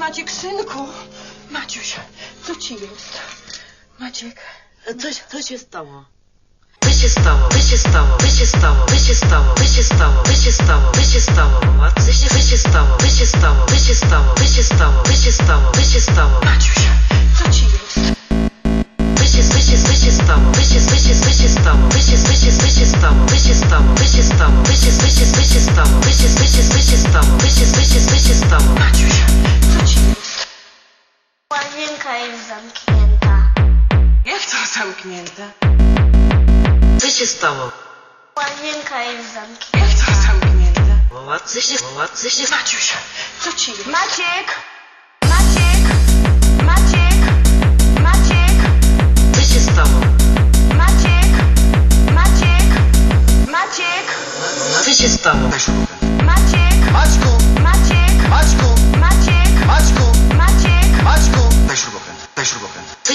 Maciek, synku! Maciuś, co ci jest? Maciek, Co, się- co się stało? Co się stało? Co się stało? Co się stało? Co się stało? Co się stało? Co się stało? Co się stało? Łazienka jest zamknięta. Jak to zamknięte? Co się stało? Łazienka jest zamknięta. Jak to zamknięte? Co się, co się, Maciuś, co ci jest? Maciek! Maciek! Maciek! Maciek! co się stało? Maciek! Maciek! Maciek! Co się stało?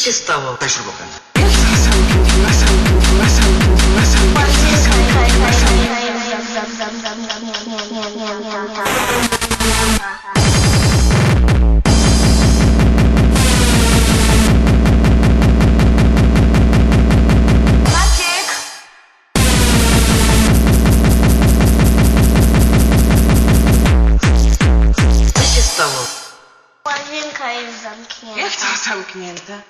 się stało? Daj śrubokręt. Co się stało? Łazienka jest zamknięta. Jak to zamknięte?